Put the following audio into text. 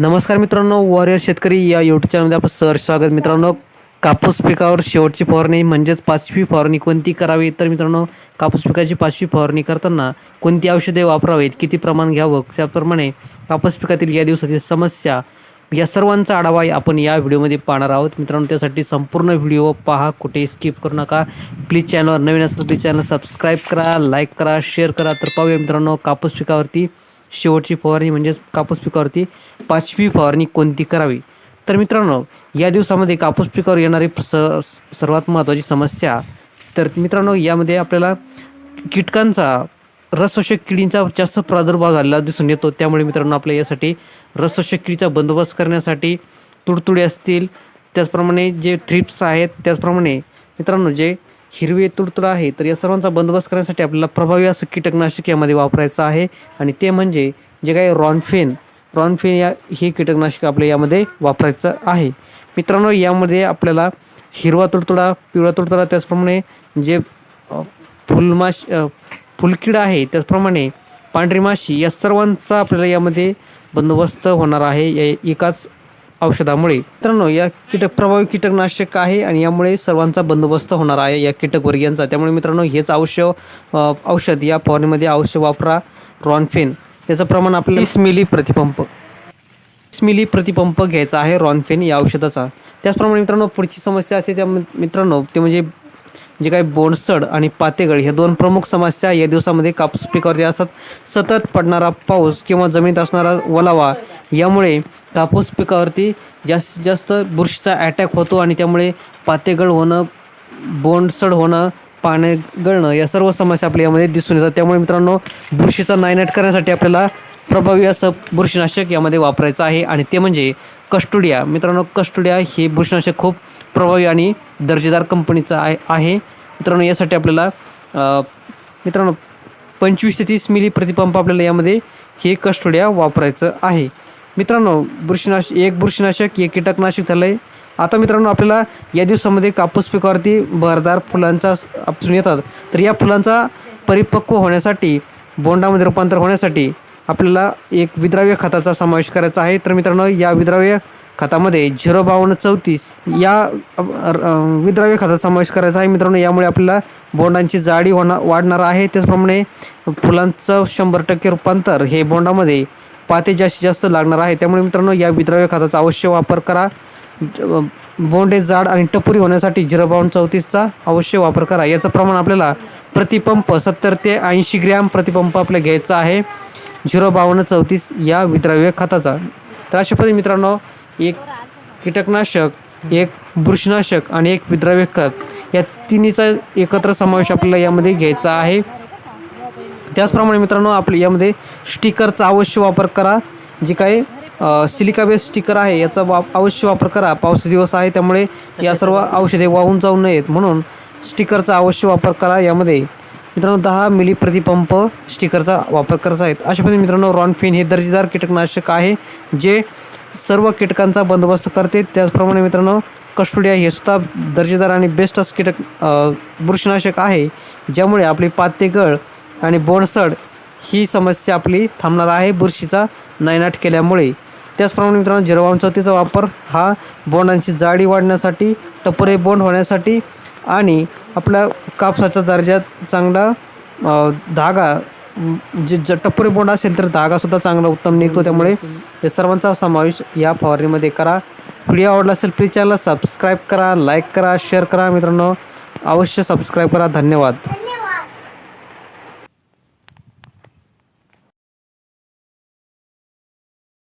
नमस्कार मित्रांनो वॉरियर शेतकरी या यूट्यूब चॅनलमध्ये आपलं सर स्वागत. मित्रांनो कापूस पिकावर शेवटची फवारणी म्हणजेच पाचवी फवारणी कोणती करावी? तर मित्रांनो कापूस पिकाची पाचवी फवारणी करताना कोणती औषधे वापरावीत? किती प्रमाण घ्यावं? त्याप्रमाणे कापूस पिकातील या दिवसातील समस्या या सर्वांचा आढावा आपण या व्हिडिओमध्ये पाहणार आहोत. मित्रांनो त्यासाठी संपूर्ण व्हिडिओ पहा कुठे स्किप करू नका. प्लीज चॅनलवर नवीन असेल प्लीज चॅनल सबस्क्राईब करा लाईक करा शेअर करा. तर पाहूया मित्रांनो कापूस पिकावरती शेवटची फवारणी म्हणजेच कापूस पिकावरती पाचवी फवारणी कोणती करावी? तर मित्रांनो या दिवसामध्ये कापूस पिकावर येणारी स सर्वात महत्त्वाची समस्या तर मित्रांनो यामध्ये आपल्याला कीटकांचा रसशोषक किडींचा जास्त प्रादुर्भाव झालेला दिसून येतो. त्यामुळे मित्रांनो आपल्या यासाठी रसशोषक किडीचा बंदोबस्त करण्यासाठी तुडतुडे असतील. त्याचप्रमाणे जे थ्रिप्स आहेत त्याचप्रमाणे मित्रांनो जे हिरवे तुडतुड आहे तर या सर्वांचा बंदोबस्त करण्यासाठी आपल्याला प्रभावी असं कीटकनाशक यामध्ये वापरायचं आहे. आणि ते म्हणजे जे काही रॉनफेन रॉनफेन या हे कीटकनाशक आपल्या यामध्ये वापरायचं आहे. मित्रांनो यामध्ये आपल्याला हिरवा तुडतुडा पिवळा तुडतुडा त्याचप्रमाणे जे फुलमाश फुलकीड आहे त्याचप्रमाणे पांढरी माशी या सर्वांचा आपल्याला यामध्ये बंदोबस्त होणार आहे. या एकाच औषधामुळे. मित्रांनो या कीटक प्रभावी कीटकनाशक आहे आणि यामुळे सर्वांचा बंदोबस्त होणार आहे या कीटकवर्गीयांचा त्यामुळे मित्रांनो हेच अवश्य अ, औषध या फवारणीमध्ये अवश्य वापरा. रॉनफेन याचं प्रमाण आपल्याला तीस मिली प्रतिपंप. तीस मिली प्रतिपंप घ्यायचा आहे रॉनफेन या औषधाचा. त्याचप्रमाणे मित्रांनो पुढची समस्या असते त्या मित्रांनो ते म्हणजे जे काही बोंडसड आणि पातेगळ ह्या दोन प्रमुख समस्या या दिवसामध्ये कापूस पिकावरती असतात. सतत पडणारा पाऊस किंवा जमिनीत असणारा ओलावा यामुळे कापूस पिकावरती जास्तीत जास्त बुरशीचा अटॅक होतो आणि त्यामुळे पातेगळ होणं बोंडसड होणं पाणी गळणं या सर्व समस्या आपल्या यामध्ये दिसून येतात. त्यामुळे मित्रांनो बुरशीचा नायनाट करण्यासाठी आपल्याला प्रभावी असं बुरशीनाशक यामध्ये वापरायचं आहे आणि ते म्हणजे कस्टुडिया. मित्रांनो कस्टुडिया हे बुरशीनाशक खूप प्रभावी आणि दर्जेदार कंपनीचं आहे आहे. मित्रांनो यासाठी आपल्याला मित्रांनो पंचवीस ते तीस मिली प्रतिपंप आपल्याला यामध्ये हे कस्टोडिया वापरायचं आहे. मित्रांनो बुरशीनाश एक बुरशीनाशक एक कीटकनाशक झालं आहे आता मित्रांनो आपल्याला या दिवसामध्ये कापूस पिकावरती बहरदार फुलांचा स- येतात. तर या फुलांचा परिपक्व होण्यासाठी बोंडामध्ये रूपांतर होण्यासाठी आपल्याला एक विद्राव्य खताचा समावेश करायचा आहे. तर मित्रांनो या विद्राव्य खतामध्ये झिरो बावन्न चौतीस या विद्राव्य खताचा समावेश करायचा आहे. मित्रांनो यामुळे आपल्याला बोंडांची जाडी होणार वाढणार आहे. त्याचप्रमाणे फुलांचं शंभर टक्के रूपांतर हे बोंडामध्ये पाते जास्तीत जास्त लागणार आहे. त्यामुळे मित्रांनो या विद्राव्य खताचा अवश्य वापर करा. बोंडे जाड आणि टपुरी होण्यासाठी झिरो बावन्न चौतीसचा अवश्य वापर करा. याचं प्रमाण आपल्याला प्रतिपंप सत्तर ते ऐंशी ग्रॅम प्रतिपंप आपल्याला घ्यायचा आहे. झिरो बावन्न चौतीस या विद्राव्य खताचा. तर अशा पद्धती मित्रांनो एक कीटकनाशक एक बुरशीनाशक आणि एक विद्राव्य खत या तिन्हीचा एकत्र समावेश आपल्याला यामध्ये घ्यायचा आहे. त्याचप्रमाणे मित्रांनो आपले यामध्ये स्टिकरचा अवश्य वापर करा. जे काही सिलिका बेस स्टिकर आहे याचा वाप अवश्य वापर करा. पावसाचे दिवस आहे त्यामुळे या सर्व औषधे वाहून जाऊ नयेत. म्हणून स्टिकरचा अवश्य वापर करा यामध्ये. मित्रांनो दहा मिली प्रतिपंप स्टिकरचा वापर करायचा आहे. अशा पद्धतीने मित्रांनो रॉनफिन हे दर्जेदार कीटकनाशक आहे जे सर्व कीटकांचा बंदोबस्त करते. त्याचप्रमाणे मित्रांनो कस्टोडिया हे सुद्धा दर्जेदार आणि बेस्टच कीटक बुरशीनाशक आहे ज्यामुळे आपली पातेगळ आणि बोंडसड ही समस्या आपली थांबणार आहे. बुरशीचा नायनाट केल्यामुळे. त्याचप्रमाणे मित्रांनो जिरवाण चौथीचा वापर हा बोंडांची जाडी वाढण्यासाठी टपोरे बोंड होण्यासाठी आणि आपल्या कापसाचा दर्जा चांगला धागा जे ज टपोरे बोंड असेल तर धागासुद्धा चांगला उत्तम निघतो. त्यामुळे या सर्वांचा समावेश या फवारणीमध्ये करा. व्हिडिओ आवडला असेल प्लीज चॅनलला सबस्क्राईब करा लाईक करा शेअर करा मित्रांनो. अवश्य सबस्क्राईब करा. धन्यवाद.